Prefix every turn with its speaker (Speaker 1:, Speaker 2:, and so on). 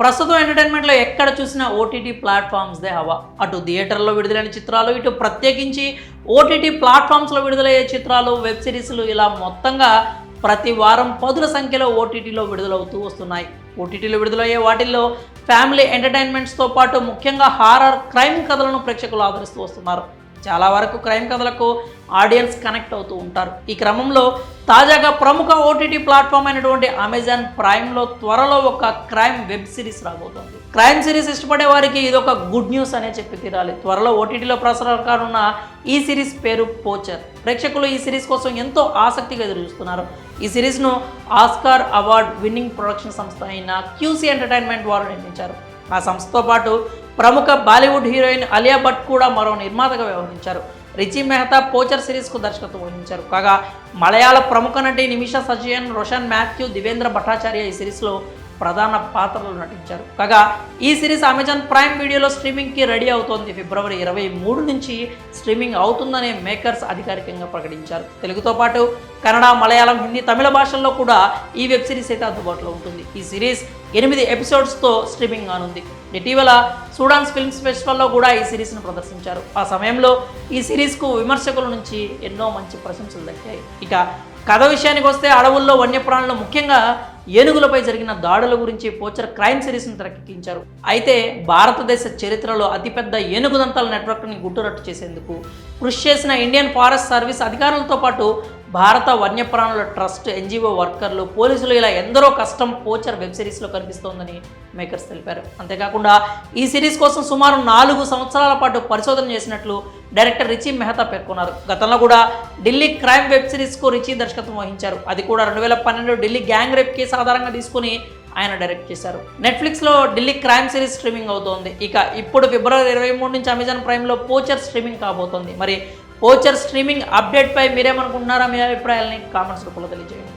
Speaker 1: ప్రస్తుతం ఎంటర్టైన్మెంట్లో ఎక్కడ చూసినా ఓటీటీ ప్లాట్ఫామ్స్దే హవా. అటు థియేటర్లో విడుదలైన చిత్రాలు ఇటు ప్రత్యేకించి ఓటీటీ ప్లాట్ఫామ్స్లో విడుదలయ్యే చిత్రాలు వెబ్ సిరీస్లు ఇలా మొత్తంగా ప్రతి వారం పదుల సంఖ్యలో ఓటీటీలో విడుదలవుతూ వస్తున్నాయి. ఓటీటీలో విడుదలయ్యే వాటిల్లో ఫ్యామిలీ ఎంటర్టైన్మెంట్స్తో పాటు ముఖ్యంగా హారర్ క్రైమ్ కథలను ప్రేక్షకులు ఆదరిస్తూ వస్తున్నారు. చాలా వరకు క్రైమ్ కథలకు ఆడియన్స్ కనెక్ట్ అవుతూ ఉంటారు. ఈ క్రమంలో తాజాగా ప్రముఖ ఓటీటీ ప్లాట్ఫామ్ అయినటువంటి అమెజాన్ ప్రైమ్లో త్వరలో ఒక క్రైమ్ వెబ్ సిరీస్ రాబోతోంది. క్రైమ్ సిరీస్ ఇష్టపడే వారికి ఇది ఒక గుడ్ న్యూస్ అనే చెప్పి తీరాలి. త్వరలో ఓటీటీలో ప్రసారం కానున్న ఈ సిరీస్ పేరు పోచర్. ప్రేక్షకులు ఈ సిరీస్ కోసం ఎంతో ఆసక్తిగా ఎదురు చూస్తున్నారు ఈ సిరీస్ను ఆస్కార్ అవార్డ్ విన్నింగ్ ప్రొడక్షన్ సంస్థ అయిన క్యూసీ ఎంటర్టైన్మెంట్ వారు నిర్మించారు. ఆ సంస్థతో పాటు ప్రముఖ బాలీవుడ్ హీరోయిన్ అలియా భట్ కూడా మరో నిర్మాతగా వ్యవహరించారు. రిచి మెహతా పోచర్ సిరీస్కు దర్శకత్వం వహించారు. కాగా మలయాళ ప్రముఖ నటి నిమిష సజియన్ రోషన్ మాథ్యూ దివేంద్ర భట్టాచార్య ఈ సిరీస్లో ప్రధాన పాత్రలు నటించారు. కాగా ఈ సిరీస్ అమెజాన్ ప్రైమ్ వీడియోలో స్ట్రీమింగ్కి రెడీ అవుతోంది. ఫిబ్రవరి ఇరవై మూడు నుంచి స్ట్రీమింగ్ అవుతుందనే మేకర్స్ అధికారికంగా ప్రకటించారు. తెలుగుతో పాటు కన్నడ మలయాళం హిందీ తమిళ భాషల్లో కూడా ఈ వెబ్ సిరీస్ అయితే అందుబాటులో ఉంటుంది. ఈ సిరీస్ ఎనిమిది ఎపిసోడ్స్తో స్ట్రీమింగ్ కానుంది. ఇటీవల సూడాన్స్ ఫిల్మ్స్ ఫెస్టివల్లో కూడా ఈ సిరీస్ను ప్రదర్శించారు. ఆ సమయంలో ఈ సిరీస్కు విమర్శకుల నుంచి ఎన్నో మంచి ప్రశంసలు దక్కాయి. ఇక కథ విషయానికి వస్తే అడవుల్లో వన్యప్రాణులు ముఖ్యంగా ఏనుగులపై జరిగిన దాడుల గురించి పోచర్ క్రైమ్ సిరీస్ను తెరకెక్కించారు. అయితే భారతదేశ చరిత్రలో అతిపెద్ద ఏనుగు దంతాల నెట్వర్క్ని గుట్టురట్టు చేసేందుకు కృషి చేసిన ఇండియన్ ఫారెస్ట్ సర్వీస్ అధికారులతో పాటు భారత వన్యప్రాణుల ట్రస్ట్ ఎన్జిఓ వర్కర్లు పోలీసులు ఇలా ఎందరో కష్టం పోచర్ వెబ్ సిరీస్లో కనిపిస్తోందని మేకర్స్ తెలిపారు. అంతేకాకుండా ఈ సిరీస్ కోసం సుమారు నాలుగు సంవత్సరాల పాటు పరిశోధన చేసినట్లు డైరెక్టర్ రిచి మెహతా పేర్కొన్నారు. గతంలో కూడా ఢిల్లీ క్రైమ్ వెబ్ సిరీస్కు రిచి దర్శకత్వం వహించారు. అది కూడా రెండు వేల పన్నెండు ఢిల్లీ గ్యాంగ్ రేప్ కేసు ఆధారంగా తీసుకుని ఆయన డైరెక్ట్ చేశారు. నెట్ఫ్లిక్స్లో ఢిల్లీ క్రైమ్ సిరీస్ స్ట్రీమింగ్ అవుతోంది. ఇక ఇప్పుడు ఫిబ్రవరి ఇరవై మూడు నుంచి అమెజాన్ ప్రైమ్లో పోచర్ స్ట్రీమింగ్ కాబోతోంది. మరి ఓచర్ స్ట్రీమింగ్ అప్డేట్పై మీరేమనుకుంటున్నారా? మీ అభిప్రాయాలని కామెంట్స్ రూపంలో తెలియజేయండి.